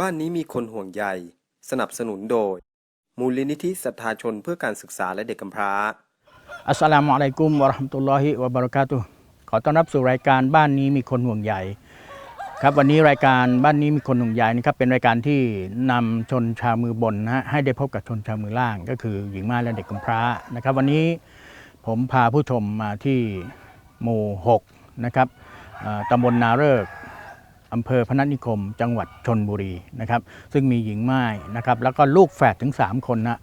บ้านนี้มีคนห่วงใย สนับสนุนโดย มูลนิธิศรัทธาชนเพื่อการศึกษาและเด็กกำพร้า อัสสลามุอะลัยกุมวะเราะห์มะตุลลอฮิวะบะเราะกาตุฮ์ขอต้อนรับสู่รายการบ้านนี้มีคนห่วงใยครับวันนี้รายการบ้านนี้มีคนห่วงใยนะครับเป็นรายการที่นำชนชาวมือบนนะฮะให้ได้พบกับชนชาวมือล่าง ก็คือหญิงม่ายและเด็กกำพร้านะครับ วันนี้ผมพาผู้ชมมาที่หมู่6นะครับเอ่อตำบลนาเริก อำเภอพนัสนิคม จังหวัดชนบุรีนะครับซึ่งมีหญิงม่ายนะครับแล้วก็ลูกแฝดถึง 3 คนนะ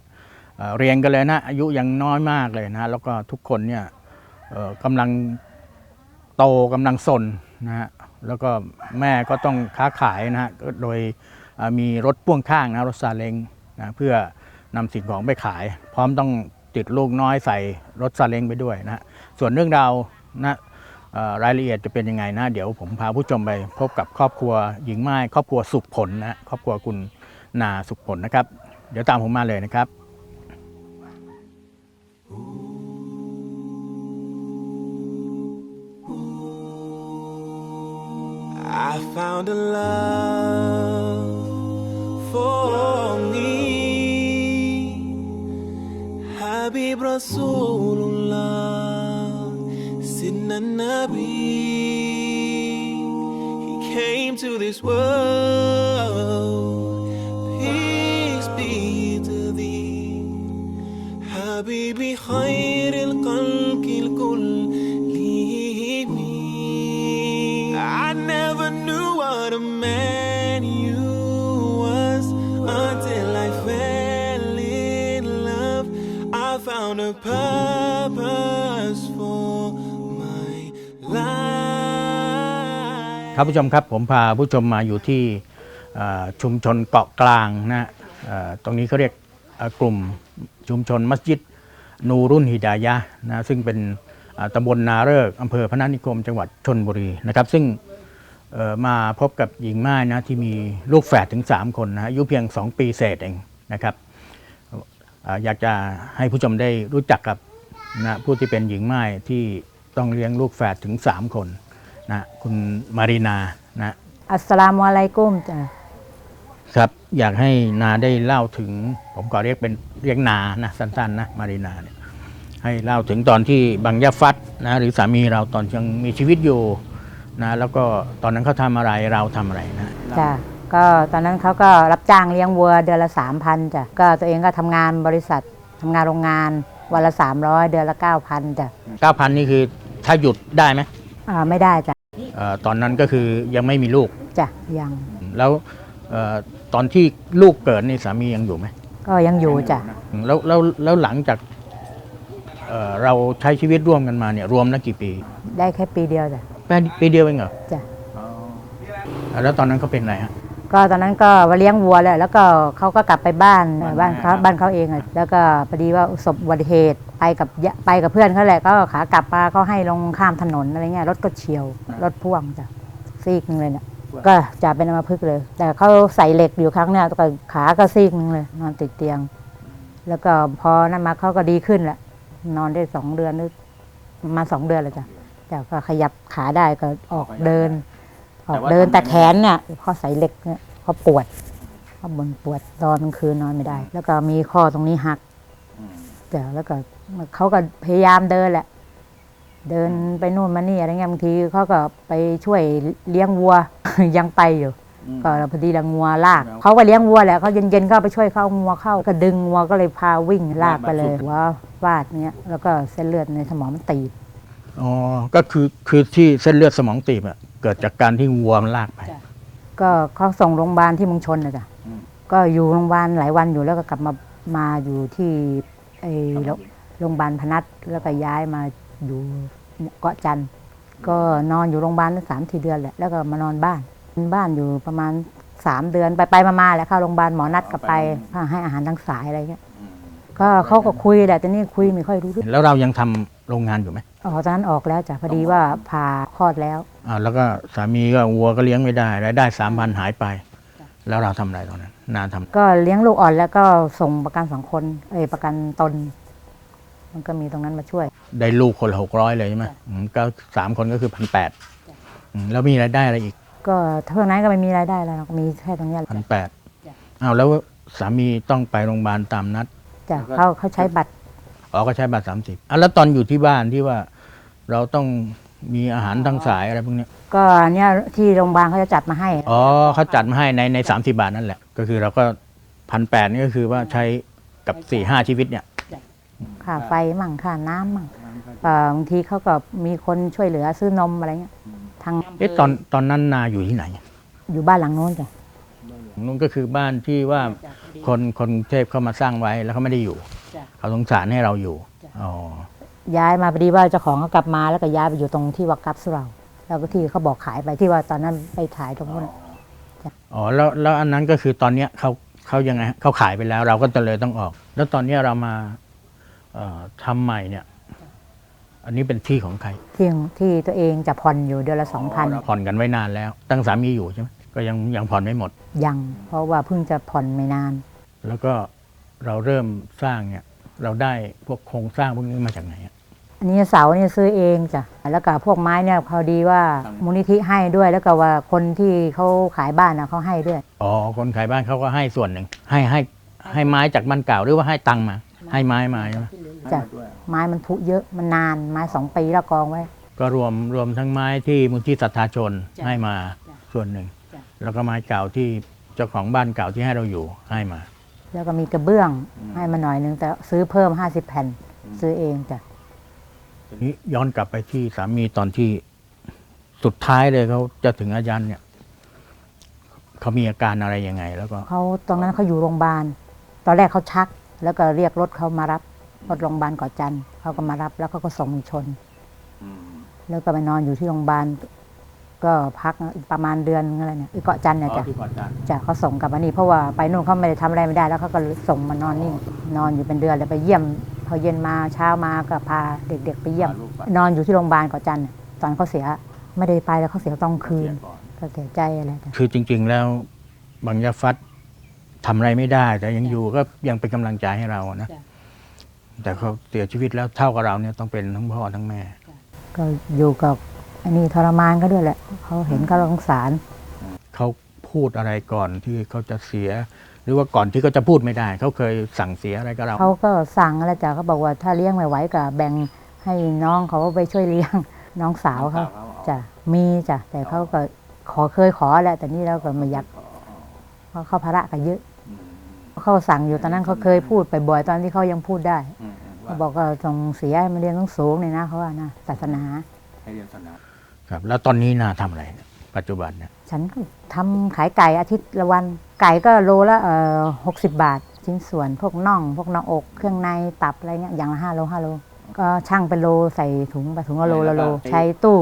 เเรียนกันเลยนะอายุยังน้อยมากเลยนะแล้วก็ทุกคนเนี่ยกำลังโตกำลังสนนะฮะแล้วก็แม่ก็ต้องค้าขายนะฮะโดยมีรถพ่วงข้างนะรถซาเล้งนะเพื่อนำสิ่งของไปขาย พร้อมต้องติดลูกน้อยใส่รถซาเล้งไปด้วยนะส่วนเรื่องราวนะ รายละเอียดจะเป็นยังไงนะ เดี๋ยวผมพาผู้ชมไปพบกับครอบครัวหญิงไม้ครอบครัวสุขผลนะครอบครัวคุณนาสุขผลนะครับ เดี๋ยวตามผมมาเลยนะครับ I found Nabi. He came to this world. Peace be to thee. happy behind. ครับผู้ชมครับผมพาผู้ชมมาอยู่ที่ชุมชนเกาะกลางนะฮะตรงนี้เขาเรียกกลุ่มชุมชนมัสยิดนูรุ่นฮิดายะนะซึ่งเป็นตำบลนาเริกอำเภอพนัสนิคมจังหวัดชนบุรีนะครับ ซึ่งมาพบกับหญิงม่ายนะที่มีลูกแฝดถึง 3 คนนะอายุเพียง 2 ปีเศษเองนะครับเอ่ออยากจะให้ผู้ชมได้รู้จักกับนะผู้ที่เป็นหญิงม่ายที่ต้องเลี้ยงลูกแฝดถึง 3 คน นะคุณมารีนานะอัสสลามุอะลัยกุมจ้ะครับอยากให้นาได้เล่าถึง ผมก็เรียกเป็นเรียกนานะสั้นๆนะมารีนาเนี่ยให้เล่าถึงตอนที่บังยะฟัดนะหรือสามีเราตอนยังมีชีวิตอยู่นะแล้วก็ตอนนั้นเขาทำอะไรเราทำอะไรนะจ้ะก็ตอนนั้นเขาก็รับจ้างเลี้ยงวัวเดือนละสามพันจ้ะก็ตัวเองก็ทำงานบริษัททำงานโรงงานวันละสามร้อยเดือนละเก้าพันจ้ะเก้าพันนี่คือถ้าหยุดได้ไหมอ่าไม่ได้จ้ะเอ่อ ตอนนั้นก็คือยังไม่มีลูก จ้ะยังแล้วเอ่อตอนที่ลูกเกิดนี่สามียังอยู่ไหมก็ยังอยู่จ้ะแล้วแล้วแล้วหลังจากเอ่อเราใช้ชีวิตร่วมกันมาเนี่ยรวมแล้วกี่ปีได้แค่ปีเดียวจ้ะแค่ปีเดียวเองเหรอจ้ะแล้วตอนนั้นเขาเป็นอะไรฮะ ก็ตอนนั้นก็มาเลี้ยงวัวแหละแล้วก็เขาก็กลับไปบ้านเอ่อบ้านเขาบ้านเขาเองอะแล้วก็พอดีว่าประสบอุบัติเหตุไปกับยะไปกับเพื่อนเขาแหละก็ขากลับมาเขาให้ลงข้ามถนนอะไรเงี้ยรถก็เฉียวรถพ่วงจ้ะซีกหนึงเลยเนี่ยก็จะเป็นอัมพฤกษ์เลย แต่เขาใส่เหล็กอยู่ครั้งเนี่ยก็ขาก็ซีกหนึงเลย นอนติดเตียง แล้วก็พอนั้นมาเขาก็ดีขึ้นแหละนอนได้สองเดือนหรือประมาณสองเดือนเลยจ้ะแต่ก็ขยับขาได้ก็ออกเดิน ออกเดินแต่แขนเนี่ยพอใส่เหล็กเนี่ยเขาปวดเขาบนปวดนอนกลางคืนนอนไม่ได้ แล้วก็มีข้อตรงนี้หักแต่แล้วก็เขาก็พยายามเดินแหละ เดินไปนู่นมานี่อะไรเงี้ยบางทีเขาก็ไปช่วยเลี้ยงวัวยังไปอยู่ ก็พอดีละงัวลากเขาก็เลี้ยงวัวแหละเขาเย็นๆก็ไปช่วยเขาเอางัวเข้าก็ดึงงัวก็เลยพาวิ่งลากไปเลยหัวฟาดเนี้ยแล้วก็เส้นเลือดในสมองมันตีบอ๋อก็คือคือที่เส้นเลือดสมองตีบอะ เกิดจากการที่วัวมันลากไปจ้ะก็เขาส่งโรงพยาบาลที่เมืองชนนะจ๊ะก็อยู่โรงพยาบาลหลายวันอยู่แล้วก็กลับมามาอยู่ที่ไอ้โรโรงพยาบาลพนัสแล้วก็ย้ายมาอยู่เกาะจันทร์ก็นอนอยู่โรงพยาบาลตั้งสามสี่เดือนแหละแล้วก็มานอนบ้านบ้านอยู่ประมาณสามเดือนไปไปมามาแหละเข้าโรงพยาบาลหมอนัดก็ไปให้อาหารทางสายอะไรเงี้ยก็เขาก็คุยแหละแต่นี่คุยไม่ค่อยรู้เรื่องแล้วเรายังทำ โรงงานอยู่ไหมอ๋อตอนนั้นออกแล้วจ้ะพอดีว่าพาคลอดแล้วอ่าแล้วก็สามีก็วัวก็เลี้ยงไม่ได้รายได้สามพันหายไป แล้วเราทำอะไรตอนนั้น นานทำก็เลี้ยงลูกอ่อนแล้วก็ส่งประกันสังคมเอยประกันตน มันก็มีตรงนั้นมาช่วย ได้ลูกคนละหกร้อยเลยใช่ไหมอืมก็สามคนก็คือพันแปดแล้วมีรายได้อะไรอีกก็เท่านั้นก็ไม่มีรายได้แล้วหรอกมีแค่ตรงเนี้ยแหละพันแปดอ้าวแล้วสามีต้องไปโรงพยาบาลตามนัดจ้ะเขาเขาใช้บัตร อ๋อก็ใช้บัตรสามสิบอะแล้วตอนอยู่ที่บ้านที่ว่าเราต้องมีอาหารทางสายอะไรพวกเนี้ยก็อันเนี้ยที่โรงพยาบาลเขาจะจัดมาให้ อ๋อเขาจัดมาให้ในในสามสิบาทนั่นแหละ ก็คือเราก็พันแปดนี่ก็คือว่าใช้กับสี่ห้าชีวิตเนี่ยค่าไฟมั่งค่าน้ำมั่งเอ่อบางทีเขาก็มีคนช่วยเหลือซื้อนมอะไรเงี้ยทางเอ๊ะตอนตอนนั้นนาอยู่ที่ไหน อยู่บ้านหลังโน้นจ้ะนู่นก็คือบ้านที่ว่าคนคนกรุงเทพเข้ามาสร้างไว้แล้วเขาไม่ได้อยู่ เขาสงสารให้เราอยู่อ๋อย้ายมาพอดีว่าเจ้าของเขากลับมาแล้วก็ย้ายไปอยู่ตรงที่วัดกัปสุเราแล้วก็ที่เขาบอกขายไปที่ว่าตอนนั้นไปถ่ายตรงนู้นน่ะอ๋อแล้วแล้วอันนั้นก็คือตอนเนี้ยเขาเขายังไงเขาขายไปแล้ว เราก็จะเลยต้องออก แล้วตอนเนี้ยเรามาเอ่อทำใหม่เนี่ย อันนี้เป็นที่ของใครที่ที่ตัวเองจะผ่อนอยู่เดือนละสองพันผ่อนกันไว้นานแล้ว ตั้งสามีอยู่ใช่ไหมก็ยังยังผ่อนไม่หมด ยัง เพราะว่าเพิ่งจะผ่อนไม่นาน แล้วก็เราเริ่มสร้างเนี่ย เราได้พวกโครงสร้างพวกนี้มาจากไหนอะ อันนี้เสาเนี่ยซื้อเองจ้ะ แล้วก็พวกไม้เนี่ยพอดีว่ามูลนิธิให้ด้วย แล้วก็ว่าคนที่เขาขายบ้านนะเขาให้ด้วย อ๋อ คนขายบ้านเขาก็ให้ส่วนหนึ่ง ให้ให้ให้ไม้จากบ้านเก่าหรือว่าให้ตังค์มา ให้ไม้มาใช่ไหมจ้ะ ไม้มันผุเยอะมันนานไม้สองปีแล้วกองไว้ ก็รวมรวมทั้งไม้ที่มูลที่ศรัทธาชนให้มาส่วนหนึ่งแล้วก็ไม้เก่าที่เจ้าของบ้านเก่าที่ให้เราอยู่ให้มา แล้วก็มีกระเบื้องให้มาหน่อยนึง แต่ซื้อเพิ่ม50แผ่น ซื้อเองจ้ะทีนี้ย้อนกลับไปที่สามีตอนที่สุดท้ายเลยเขาจะถึงอาจารย์เนี่ยเขามีอาการอะไรยังไง แล้วก็เขาตรงนั้นเขาอยู่โรงพยาบาล ตอนแรกเขาชัก แล้วก็เรียกรถเขามารับรถโรงพยาบาลก่อจันทร์เขาก็มารับแล้วเขาก็ส่งชนแล้วก็ไปนอนอยู่ที่โรงพยาบาล ก็พักอีกประมาณเดือนนึงอะไรเนี่ยอีกเกาะจันทร์เนี่ยจ้ะที่ก่อนอาจารย์จ้ะเขาส่งกลับมานี่เพราะว่าไปนู่นเขาไม่ได้ทำอะไรไม่ได้แล้วเขาก็ส่งมานอนนี่นอนอยู่เป็นเดือนแล้วไปเยี่ยมพอเย็นมาเช้ามาก็พาเด็ก ๆ ไปเยี่ยม นอนอยู่ที่โรงพยาบาลเกาะจันทร์น่ะตอนเขาเสียไม่ได้ไปแล้วเขาเสียต้องคืนก็เสียใจอะไรแต่คือจริง ๆ แล้วบางยาฟัดทำอะไรไม่ได้ แต่ยังอยู่ก็ยังเป็นกำลังใจให้เรานะแต่เขาเสียชีวิตแล้วเท่ากับเราเนี่ยต้องเป็นทั้งพ่อทั้งแม่ ก็อยู่กับ อันนี้ทรมานก็ด้วยแหละเขาเห็นเขาสงสาร เขาพูดอะไรก่อนที่เขาจะเสีย หรือว่าก่อนที่เขาจะพูดไม่ได้ เขาเคยสั่งเสียอะไรกับเราเขาก็สั่งอะไรจ้ะเขาบอกว่าถ้าเลี้ยงไม่ไหวก็แบ่งให้น้องเขาไปช่วยเลี้ยงน้องสาวเขาจ้ะมีจ้ะแต่เขาก็ขอเคยขอแหละแต่นี่เราก็ไม่อยากเพราะเขาภาระก็เยอะเขาสั่งอยู่ตอนนั้นเขาเคยพูดไปบ่อยตอนที่เขายังพูดได้เขาบอกว่าส่งเสียให้มาเรียนต้องสูงเลยนะเขาว่านะศาสนา ครับ แล้วตอนนี้นาทำอะไรเนี่ยปัจจุบันเนี่ยฉันก็ทำขายไก่อาทิตย์ละวัน ไก่ก็โลละเอ่อหกสิบบาท ชิ้นส่วนพวกน่อง พวกหน้าอก เครื่องในตับอะไรเงี้ยอย่างละห้าโลห้าโล ก็ช่างเป็นโลใส่ถุงไปถุงละโลละโล ใช้ตู้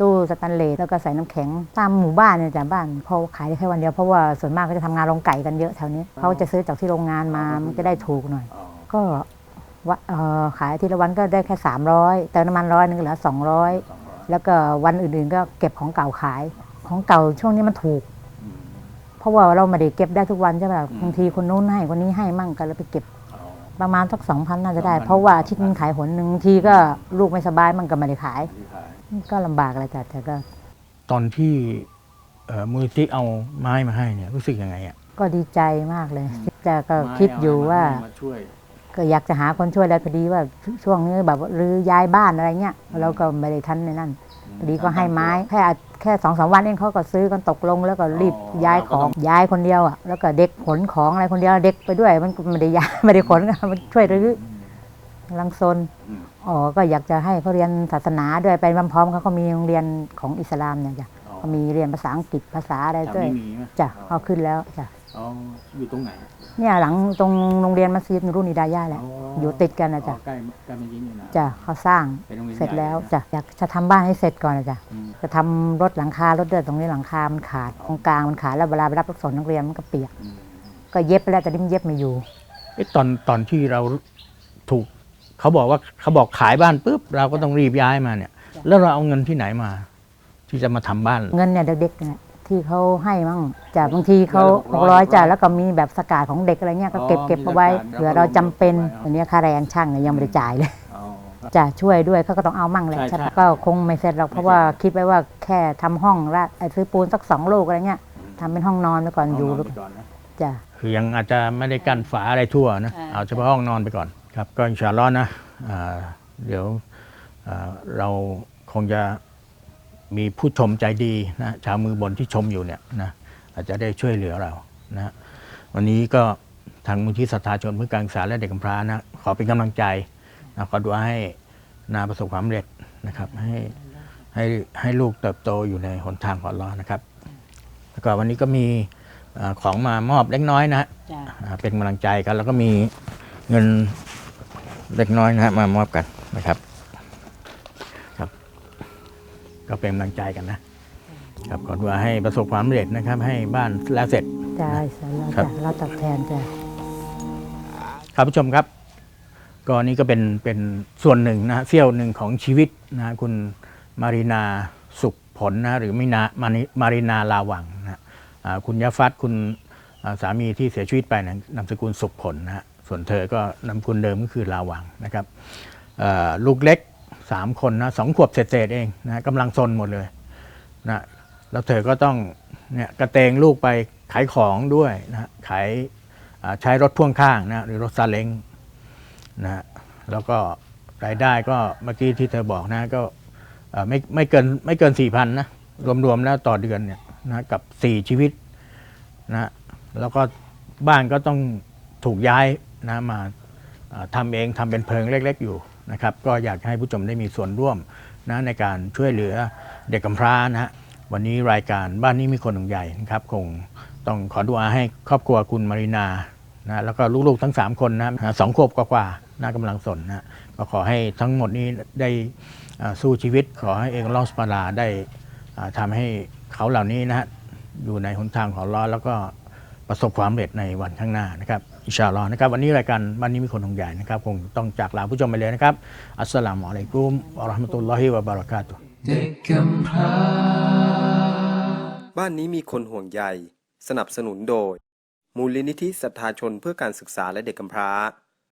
ตู้สแตนเลสแล้วก็ใส่น้ำแข็งตามหมู่บ้านเนี่ยจ้ะบ้านเขาขายได้แค่วันเดียวเพราะว่าส่วนมากก็จะทำงานโรงไก่กันเยอะแถวนี้เขาจะซื้อจากที่โรงงานมามันจะได้ถูกหน่อยก็วะเอ่อ ขายอาทิตย์ละวันก็ได้แค่ 300เติมน้ำมันร้อยนึงเหลือ200 แล้วก็วันอื่นๆก็เก็บของเก่าขาย ของเก่าช่วงนี้มันถูก เพราะว่าเราไม่ได้เก็บได้ทุกวันใช่ไหมบางทีคนนู้นให้คนนี้ให้มั่งก็เลยไปเก็บประมาณสักสองพันน่าจะได้ เพราะว่าอาทิตย์นึงขายหนหนึ่งบางทีก็ลูกไม่สบายมันก็ไม่ได้ขาย ก็ลำบากอะไรแต่แต่ก็ ตอนที่เอ่อมูลที่เอาไม้มาให้เนี่ยรู้สึกยังไงอะก็ดีใจมากเลยแต่ก็คิดอยู่ว่า ก็อยากจะหาคนช่วยแล้วพอดีว่าช่วงนี้แบบว่ารื้อย้ายบ้านอะไรเงี้ยเราก็ไม่ได้ทันในนั่นพอดีก็ให้ไม้แค่อาแค่สองสามวันเองเขาก็ซื้อกันตกลงแล้วก็รีบย้ายของย้ายคนเดียวอะแล้วก็เด็กขนของอะไรคนเดียวเด็กไปด้วย มันก็ไม่ได้ย้ายไม่ได้ขนมันช่วยรื้อกำลังซนอ๋อก็อยากจะให้เขาเรียนศาสนาด้วยไปพร้อมๆเขาก็มีโรงเรียนของอิสลามเนี่ยจ้ะเขามีเรียนภาษาอังกฤษภาษาอะไรด้วยจ้ะเขาขึ้นแล้วจ้ะ อ๋ออยู่ตรงไหนเนี่ยหลังตรงโรงเรียนมัสยิดนุรุนิดายาแหละอยู่ติดกันนะจ๊ะใกล้ใกล้มัสยิดนี่นะจ้ะเขาสร้างเป็นโรงเรียนเสร็จแล้วใหญ่เลยนะจ้ะอยากจะทำบ้านให้เสร็จก่อนนะจ๊ะอืมจะทำรถหลังคารถเดือดตรงนี้หลังคา มันขาดตรงกลางมันขาดแล้วเวลาไปรับรถส่งนักเรียนมันก็เปียกอืมก็เย็บไปแล้วแต่นี่มันเย็บไม่อยู่เอ๊ะตอนตอนที่เราถูกเขาบอกว่าเขาบอกขายบ้านปุ๊บเราก็ต้องรีบย้ายมาเนี่ย แล้วเราเอาเงินที่ไหนมา ที่จะมาทำบ้าน เงินเนี่ยเด็กๆเนี่ย ที่เขาให้มั่งจ้ะบางทีเขาร้หอยกละร้อย600จ้ะแล้วก็มีแบบสกาดของเด็กอะไรเงี้ยก็เก็บอ๋อเก็บเอาไว้มีสกาดเผื่อเราจำเป็นแล้วก็อันนี้ค่าแรงช่างเนี่ยยังไม่ได้จ่ายเลยอ๋อครับ จะช่วยด้วยเขาก็ต้องเอามั่งแหละใช่ใช่ปะใช่ก็คงไม่เสร็จหรอกเพราะว่าคิดไว้ว่าแค่ทำห้องละไอ้ซื้อปูนสักสองลูกอะไรเงี้ยทำเป็นห้องนอนไปก่อนอยู่ห้งนนไปก่อนนะจ้ะ คือยังอาจจะไม่ได้กั้นฝาอะไรทั่วนะอ่าเอาเฉพาะห้องนอนไปก่อนครับ ก็อินชาอัลลอฮ์นะอ่าเดี๋ยวอ่าเราคงจะ มีผู้ชมใจดีนะชาวมือบนที่ชมอยู่เนี่ยนะอาจจะได้ช่วยเหลือเรานะวันนี้ก็ทางมูลที่ศรัทธาชนเพื่อการศึกษาและเด็กกำพร้านะขอเป็นกำลังใจนะขอดูอาให้นาประสบความสำเร็จนะครับ ให้ให้ให้ลูกเติบโตอยู่ในหนทางของอัลลอฮ์นะครับ แล้วก็วันนี้ก็มีเอ่อของมามอบเล็กน้อยนะฮะจ้ะอ่าเป็นกำลังใจกัน แล้วก็มีเงินเล็กน้อยนะฮะมามอบกันนะครับครับ ก็เป็นกำลังใจกันนะครับขอดูอาให้ประสบความสำเร็จนะครับ ให้บ้านแล้วเสร็จ จ้ะสาระครัจ้ะบเราตอบแทนจ้ะ ครับผู้ชมครับ ก็นี่ก็เป็นเป็นส่วนหนึ่งนะฮะเสี้ยวหนึ่งของชีวิตนะฮะคุณมารีนาสุขผลนะหรือมินามานิมารีนาลาวังนะฮะอ่าคุณยาฟัดคุณอ่าสามีที่เสียชีวิตไปนะนามสกุลสุขผลนะฮะส่วนเธอก็นามสกุลเดิมก็คือลาวังนะครับเอ่อลูกเล็ก สามคนนะสองขวบเศษๆเองนะกำลังซนหมดเลยนะแล้วเธอก็ต้องเนี่ยกระเตงลูกไปขายของด้วยนะขายใช้รถพ่วงข้างนะหรือรถซาเล้งนะแล้วก็รายได้ก็เมื่อกี้ที่เธอบอกนะก็ไม่ไม่เกินไม่เกินสี่พันนะรวมๆแล้วต่อเดือนเนี่ยนะกับสี่ชีวิตนะแล้วก็บ้านก็ต้องถูกย้ายนะมาอ่าทำเองทำเป็นเพิงเล็ก ๆ อยู่ นะครับก็อยากให้ผู้ชมได้มีส่วนร่วมนะในการช่วยเหลือเด็กกำพร้านะฮะวันนี้รายการบ้านนี้มีคนหนึ่งใหญ่นะครับคงต้องขอดูอาให้ครอบครัวคุณมารินานะแล้วก็ลูกๆทั้ง 3 คนนะสองขวบกว่าๆน่ากำลังสนนะก็ขอให้ทั้งหมดนี้ได้สู้ชีวิต ขอให้เองลองสปาราได้ทำให้เขาเหล่านี้นะฮะอยู่ในหนทางของล้อแล้วก็ ประสบความสำเร็จในวันข้างหน้านะครับอิชาลอฮ์นะครับ วันนี้รายการวันนี้มีคนของใหญ่นะครับ คงต้องจากลาผู้ชมไปเลยนะครับ อัสสลามุอะลัยกุมอัลฮัมะตุลลอฮิวะบารักาตุเด็กกำพร้าบ้านนี้มีคนห่วงใยสนับสนุนโดย มูลนิธิศรัทธาชนเพื่อการศึกษาและเด็กกำพร้า